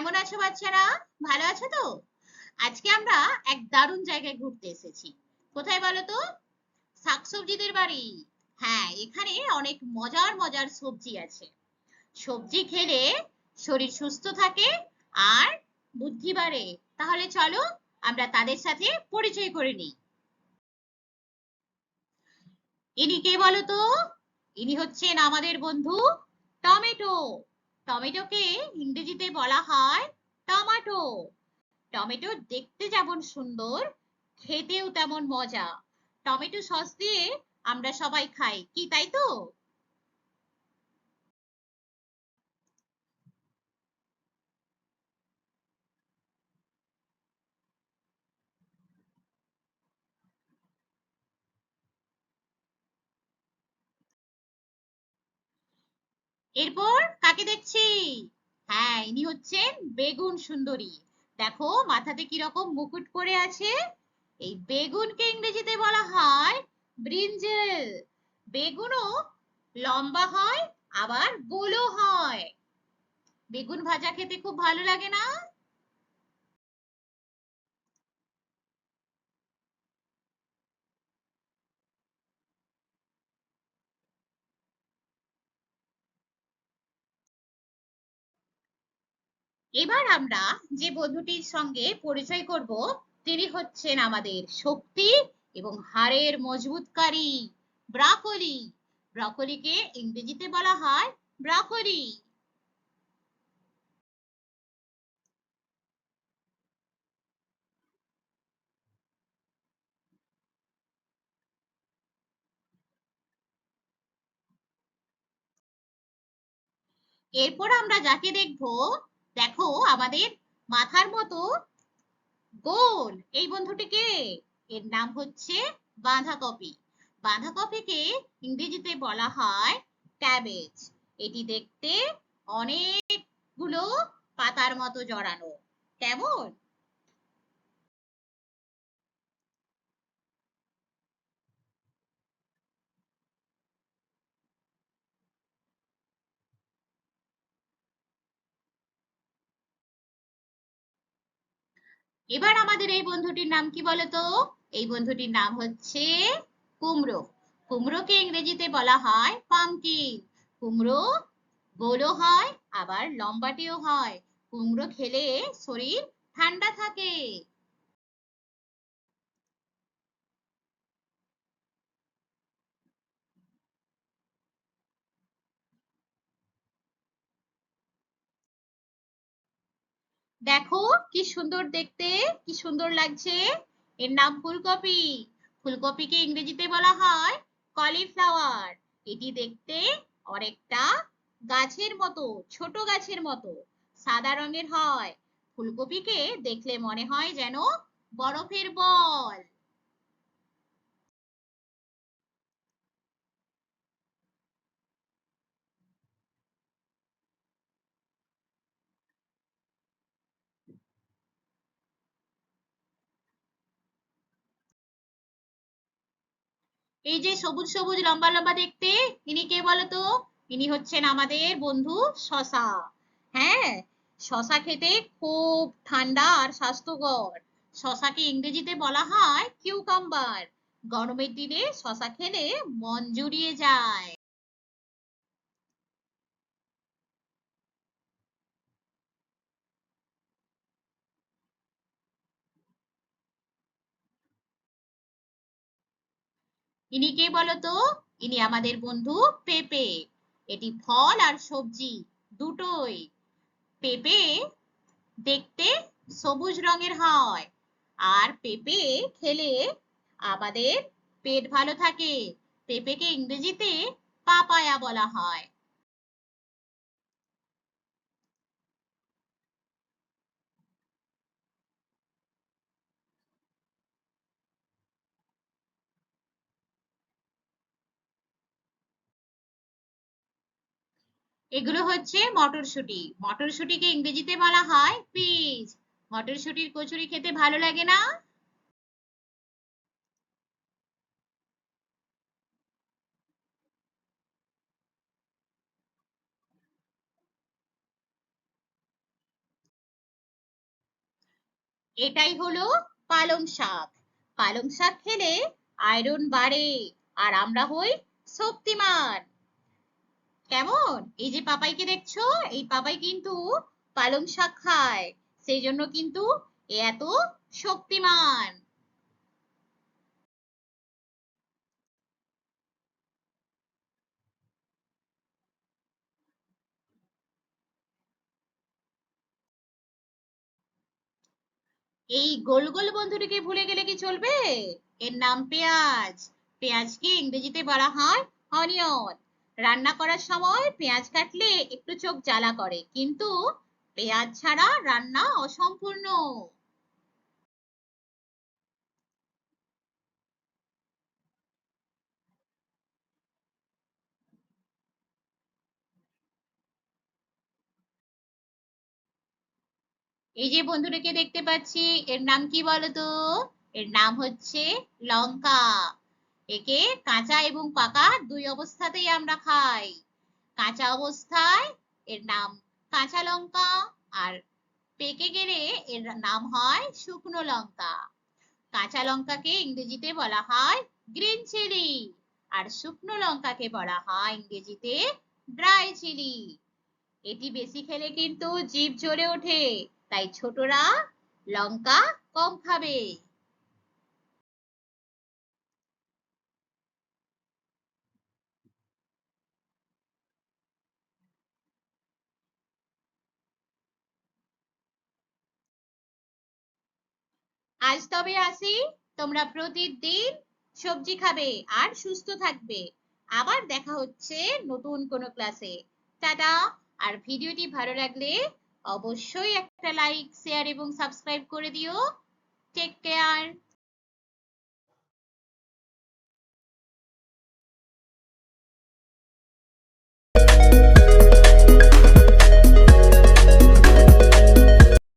কেমন আছো বাচ্চারা? ভালো আছো তো? আজকে আমরা এক দারুণ জায়গায় ঘুরতে এসেছি। কোথায় বলো তো? শাকসবজিদের বাড়ি। হ্যাঁ এখানে অনেক মজার মজার সবজি আছে। সবজি খেলে শরীর সুস্থ থাকে আর বুদ্ধি বাড়ে। তাহলে চলো আমরা তাদের সাথে পরিচয় করে নিই। ইনি কে বলো তো? ইনি হচ্ছেন আমাদের বন্ধু টমেটো। টমেটোকে ইংরেজিতে বলা হয় টমাটো। টমেটো দেখতে যেমন সুন্দর, খেতেও তেমন মজা। টমেটো সস দিয়ে আমরা সবাই খাই, কি তাই তো? এরপর কাকে দেখছি? হ্যাঁ ইনি হচ্ছেন বেগুন সুন্দরী। দেখো, মাথাতে কীরকম মুকুট পরে আছে? এই বেগুনকে ইংরেজিতে বলা হয় ব্রিঞ্জেল। বেগুনও লম্বা হয়, আবার গোলও হয়। বেগুন ভাজা খেতে খুব ভালো লাগে না? এবার আমরা যে বন্ধুটির সঙ্গে পরিচয় করব, তিনি হচ্ছেন আমাদের শক্তি এবং হাড়ের মজবুতকারী ব্রাকলি। ব্রকলিকে ইংরেজিতে বলা হয় ব্রকলি। এরপর আমরা যাকে দেখব দেখো আমাদের মাথার মতো গোল। এই বন্ধুটিকে এর নাম হচ্ছে বাঁধাকপি। বাঁধাকপিকে ইংরেজিতে বলা হয় ক্যাবেজ। এটি দেখতে অনেকগুলো পাতার মতো জড়ানো। কেমন? এবার আমাদের এই বন্ধুটির নাম কি বলতো? এই বন্ধুটির নাম হচ্ছে কুমড়ো। কুমড়োকে ইংরেজিতে বলা হয় পামকিন কুমড়ো গোলও হয়, আবার লম্বাটিও হয়। কুমড়ো খেলে শরীর ঠান্ডা থাকে। দেখো, কি সুন্দর দেখতে, কি সুন্দর লাগছে। এর নাম ফুলকপি। ফুলকপিকে ইংরেজিতে বলা হয় কলিফ্লাওয়ার। এটি দেখতে অনেকটা গাছের মতো, ছোট গাছের মতো। সাদা রঙের হয়। ফুলকপিকে দেখলে মনে হয় যেন বরফের বল। এই যে সবুজ সবুজ লম্বা লম্বা দেখতে, ইনি কে বলতো? ইনি হচ্ছেন আমাদের বন্ধু শশা। হ্যাঁ শশা খেতে খুব ঠান্ডা আর স্বাস্থ্যকর। শশাকে ইংরেজিতে বলা হয় কিউকাম্বার গরমের দিনে শশা খেলে মন জুড়িয়ে যায়। ইনি কে বলতো? ইনি আমাদের বন্ধু পেঁপে। এটি ফল আর সবজি দুটোই। পেঁপে দেখতে সবুজ রঙের হয় আর পেঁপে খেলে আমাদের পেট ভালো থাকে। পেঁপেকে ইংরেজিতে পাপায়া বলা হয়। এগুলো হচ্ছে মটরশুঁটি। মটরশুঁটিকে ইংরেজিতে বলা হয় পিজ। মটরশুঁটির কচুরি খেতে ভালো লাগে না? এটাই হলো পালং শাক। পালং শাক খেলে আয়রন বাড়ে, আর আমরা হই শক্তিমান। কেমন? এই যে পাপাইকে দেখছ, এই পাপাই কিন্তু পালং শাক খায়। সেই জন্য কিন্তু এত শক্তিমান। এই গোল গোল বন্ধুটিকে ভুলে গেলে কি চলবে? এর নাম পেঁয়াজ। পেঁয়াজকে ইংরেজিতে বলা হয় অনিয়ন। রান্না করার সময় পেঁয়াজ কাটলে একটু চোখ জ্বালা করে, কিন্তু পেঁয়াজ ছাড়া রান্না অসম্পূর্ণ। এই যে বন্ধুটাকে দেখতে পাচ্ছি, এর নাম কি বলতো এর নাম হচ্ছে লঙ্কা। একে কাঁচা এবং পাকা দুই অবস্থাতেই আমরা খাই। কাঁচা অবস্থায় এর নাম কাঁচা লঙ্কা আর পেকে গেলে এর নাম হয় শুকনো লঙ্কা। কাঁচা লঙ্কাকে ইংরেজিতে বলা হয় গ্রিন চিলি আর শুকনো লঙ্কাকে বলা হয় ইংরেজিতে ড্রাই চিলি এটি বেশি খেলে কিন্তু জিভ জ্বলে ওঠে, তাই ছোটরা লঙ্কা কম খাবে। আজ তবে আসি, তোমরা প্রতিদিন সবজি খাবে আর সুস্থ থাকবে। আবার দেখা হচ্ছে নতুন কোনো ক্লাসে টাটা, আর ভিডিওটি ভালো লাগলে অবশ্যই একটা লাইক শেয়ার এবং সাবস্ক্রাইব করে দিও। Take care